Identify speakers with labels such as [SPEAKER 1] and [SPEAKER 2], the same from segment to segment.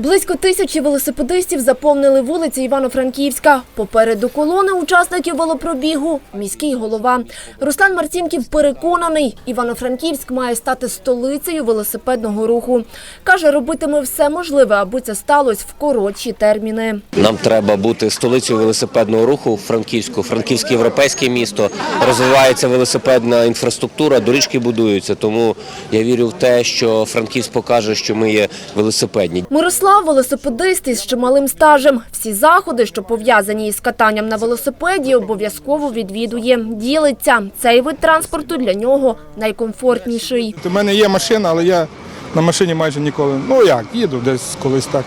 [SPEAKER 1] Близько тисячі велосипедистів заповнили вулиці Івано-Франківська. Попереду колони учасників велопробігу – міський голова. Руслан Марцінків переконаний, Івано-Франківськ має стати столицею велосипедного руху. Каже, робитиме все можливе, аби це сталося в коротші терміни.
[SPEAKER 2] Нам треба бути столицею велосипедного руху Франківську. Франківське європейське місто розвивається велосипедна інфраструктура, доріжки будуються. Тому я вірю в те, що Франківськ покаже, що ми є велосипедні.
[SPEAKER 1] Мирослав – велосипедист із чималим стажем. Всі заходи, що пов'язані із катанням на велосипеді, обов'язково відвідує. Ділиться. Цей вид транспорту для нього найкомфортніший.
[SPEAKER 3] У мене є машина, але я на машині майже ніколи. Ну як, їду десь колись так.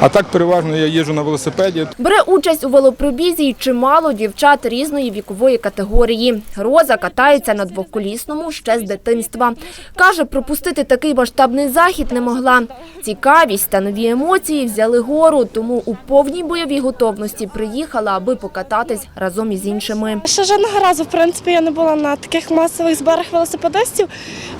[SPEAKER 3] А так переважно я їжджу на велосипеді.
[SPEAKER 1] Бере участь у велопробізі й чимало дівчат різної вікової категорії. Роза катається на двоколісному ще з дитинства. Каже, пропустити такий масштабний захід не могла. Цікавість та нові емоції взяли гору, тому у повній бойовій готовності приїхала, аби покататись разом із іншими.
[SPEAKER 4] Ще жодного разу, в принципі, я не була на таких масових зборах велосипедистів.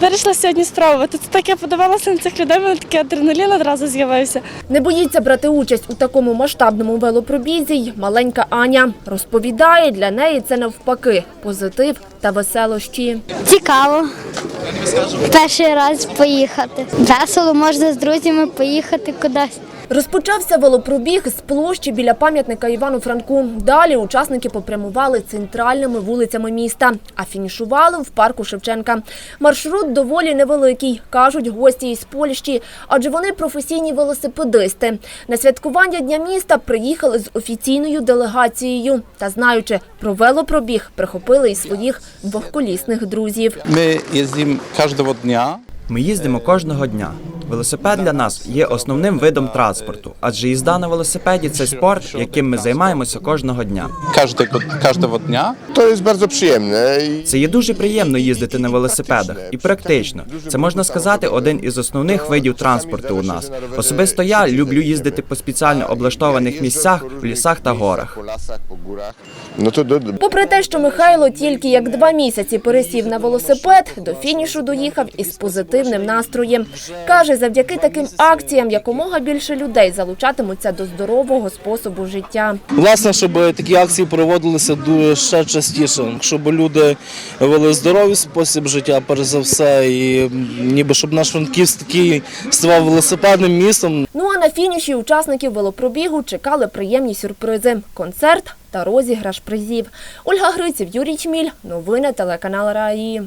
[SPEAKER 4] Вирішила сьогодні спробувати. Це так я подивилася цих людей, мене такий адреналін одразу з'явився.
[SPEAKER 1] Не боїться брати участь у такому масштабному велопробізі й маленька Аня. Розповідає, для неї це навпаки – позитив та веселощі.
[SPEAKER 5] Цікаво. Перший раз поїхати. Весело можна з друзями поїхати кудись.
[SPEAKER 1] Розпочався велопробіг з площі біля пам'ятника Івану Франку. Далі учасники попрямували центральними вулицями міста, а фінішували в парку Шевченка. Маршрут доволі невеликий, кажуть гості із Польщі, адже вони професійні велосипедисти. На святкування Дня міста приїхали з офіційною делегацією та, знаючи про велопробіг, прихопили і своїх двохколісних друзів.
[SPEAKER 6] My jeździmy każdego dnia.
[SPEAKER 7] Ми їздимо кожного дня. Велосипед для нас є основним видом транспорту, адже їзда на велосипеді це спорт, яким ми займаємося кожного дня.
[SPEAKER 8] To jest bardzo przyjemne
[SPEAKER 7] Це є дуже приємно їздити на велосипедах і практично. Це можна сказати один із основних видів транспорту у нас. Особисто я люблю їздити по спеціально облаштованих місцях в лісах та горах.
[SPEAKER 8] do,
[SPEAKER 1] Попри те, що Михайло тільки як два місяці пересів на велосипед, до фінішу доїхав із позитивним настроєм. Каже, завдяки таким акціям якомога більше людей залучатимуться до здорового способу життя.
[SPEAKER 9] Власне, щоб такі акції проводилися дуже ще частіше, щоб люди вели здоровий спосіб життя, перш за все, і ніби щоб наш Франківськ такий ставав велосипедним містом.
[SPEAKER 1] Ну а на фініші учасників велопробігу чекали приємні сюрпризи – концерт та розіграш призів. Ольга Гриців, Юрій Чміль. Новини телеканал РАІ.